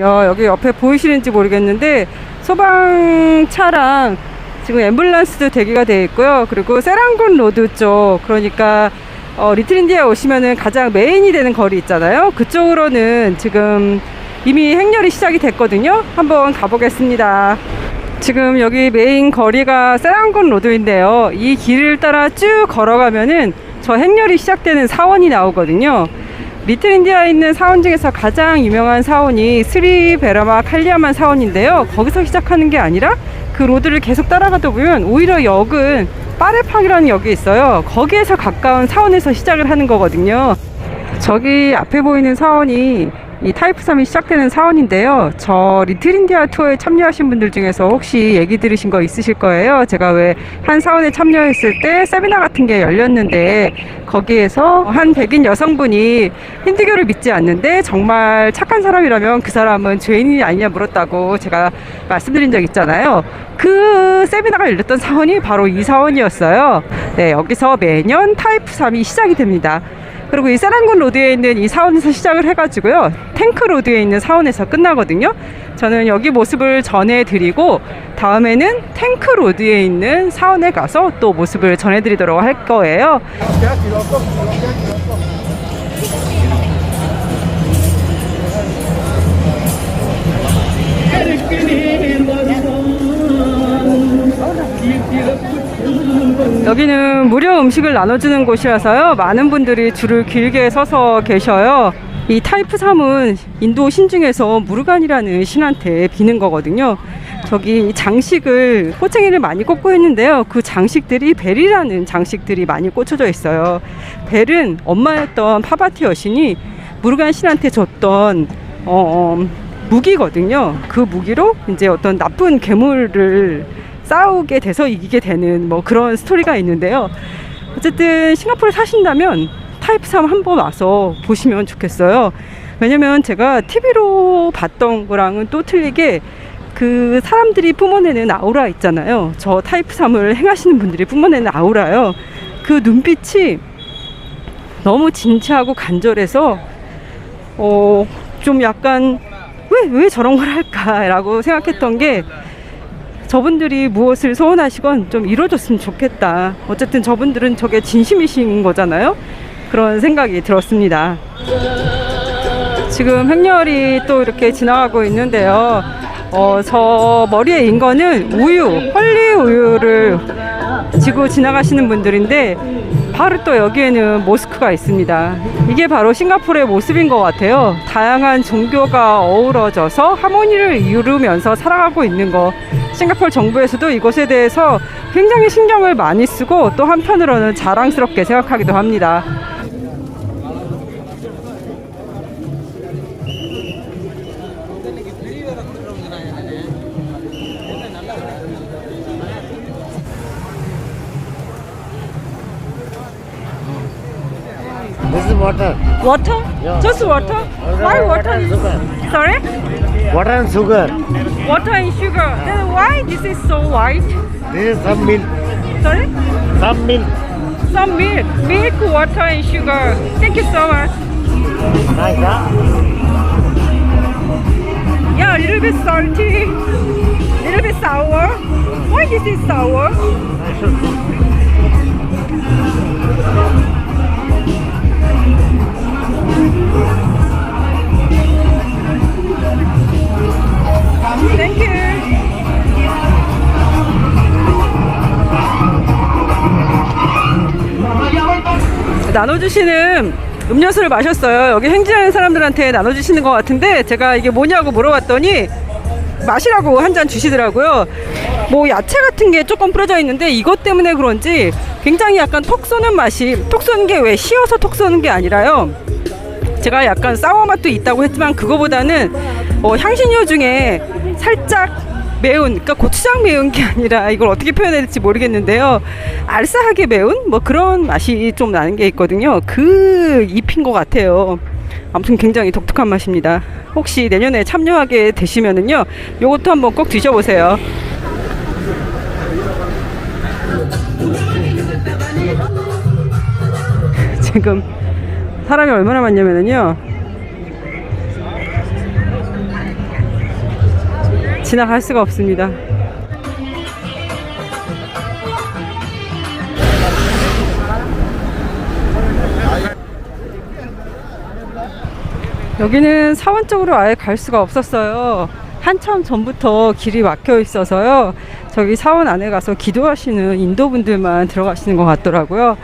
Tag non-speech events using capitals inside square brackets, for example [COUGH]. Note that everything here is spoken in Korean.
야, 여기 옆에 보이시는지 모르겠는데 소방차랑 지금 앰뷸런스도 대기가 돼 있고요. 그리고 세랑군 로드 쪽 그러니까 어, 리틀인디아에 오시면은 가장 메인이 되는 거리 있잖아요. 그쪽으로는 지금 이미 행렬이 시작이 됐거든요. 한번 가보겠습니다. 지금 여기 메인 거리가 세랑군 로드인데요. 이 길을 따라 쭉 걸어가면은 저 행렬이 시작되는 사원이 나오거든요. 리틀 인디아에 있는 사원 중에서 가장 유명한 사원이 스리 베라마 칼리아만 사원인데요. 거기서 시작하는 게 아니라 그 로드를 계속 따라가다 보면 오히려 역은 빠레팡이라는 역이 있어요. 거기에서 가까운 사원에서 시작을 하는 거거든요. 저기 앞에 보이는 사원이 이 타이프 3이 시작되는 사원인데요. 저 리틀 인디아 투어에 참여하신 분들 중에서 혹시 얘기 들으신 거 있으실 거예요. 제가 왜 한 사원에 참여했을 때 세미나 같은 게 열렸는데 거기에서 한 백인 여성분이 힌두교를 믿지 않는데 정말 착한 사람이라면 그 사람은 죄인이 아니냐 물었다고 제가 말씀드린 적 있잖아요. 그 세미나가 열렸던 사원이 바로 이 사원이었어요. 네, 여기서 매년 타이프 3이 시작이 됩니다. 그리고 이 세란군 로드에 있는 이 사원에서 시작을 해가지고요. 탱크 로드에 있는 사원에서 끝나거든요. 저는 여기 모습을 전해드리고 다음에는 탱크 로드에 있는 사원에 가서 또 모습을 전해드리도록 할 거예요. 여기는 무료 음식을 나눠주는 곳이라서요. 많은 분들이 줄을 길게 서서 계셔요. 이 타이프 3은 인도 신 중에서 무르간이라는 신한테 비는 거거든요. 저기 장식을 호챙이를 많이 꽂고 있는데요. 그 장식들이 벨이라는 장식들이 많이 꽂혀져 있어요. 벨은 엄마였던 파바티 여신이 무르간 신한테 줬던 어, 어, 무기거든요. 그 무기로 이제 어떤 나쁜 괴물을 싸우게 돼서 이기게 되는 뭐 그런 스토리가 있는데요. 어쨌든 싱가포르 사신다면 타입 3 한번 와서 보시면 좋겠어요. 왜냐면 제가 TV로 봤던 거랑은 또 틀리게 그 사람들이 뿜어내는 아우라 있잖아요. 저 타입 3을 행하시는 분들이 뿜어내는 아우라요. 그 눈빛이 너무 진지하고 간절해서 어, 좀 약간 왜, 왜 저런 걸 할까라고 생각했던 게 저분들이 무엇을 소원하시건 좀 이루어졌으면 좋겠다. 어쨌든 저분들은 저게 진심이신 거잖아요. 그런 생각이 들었습니다. 지금 행렬이 또 이렇게 지나가고 있는데요. 어, 저 머리에 인 거는 우유, 헐리 우유를 지고 지나가시는 분들인데 바로 또 여기에는 모스크가 있습니다. 이게 바로 싱가포르의 모습인 것 같아요. 다양한 종교가 어우러져서 하모니를 이루면서 살아가고 있는 거. 싱가포르 정부에서도 이것에 대해서 굉장히 신경을 많이 쓰고 또 한편으로는 자랑스럽게 생각하기도 합니다. This is water. Water? Yeah. Just water? Why water is... Sugar. Sorry? Water and sugar. Water and sugar. Then why this is so white? This is some milk. Sorry? Some milk. Some milk. Milk, water and sugar. Thank you so much. Nice, huh? Yeah, a little bit salty. A little bit sour. Why this is sour? 나눠주시는 음료수를 마셨어요. 여기 행진하는 사람들한테 나눠주시는 것 같은데 제가 이게 뭐냐고 물어봤더니 마시라고 한 잔 주시더라고요. 뭐 야채 같은 게 조금 뿌려져 있는데 이것 때문에 그런지 굉장히 약간 톡 쏘는 맛이 톡 쏘는 게왜 씌어서 톡 쏘는 게 아니라요. 제가 약간 사워 맛도 있다고 했지만 그거보다는 어, 향신료 중에 살짝 매운, 그러니까 고추장 매운 게 아니라 이걸 어떻게 표현해야 될지 모르겠는데요. 알싸하게 매운 뭐 그런 맛이 좀 나는 게 있거든요. 그 잎인 것 같아요. 아무튼 굉장히 독특한 맛입니다. 혹시 내년에 참여하게 되시면은요, 요것도 한번 꼭 드셔보세요. [LAUGHS] 지금 사람이 얼마나 많냐면은요, 지나갈 수가 없습니다. 여기는 사원 쪽으로 아예 갈 수가 없었어요. 한참 전부터 길이 막혀 있어서요. 저기 사원 안에 가서 기도하시는 인도분들만 들어가시는 것 같더라고요.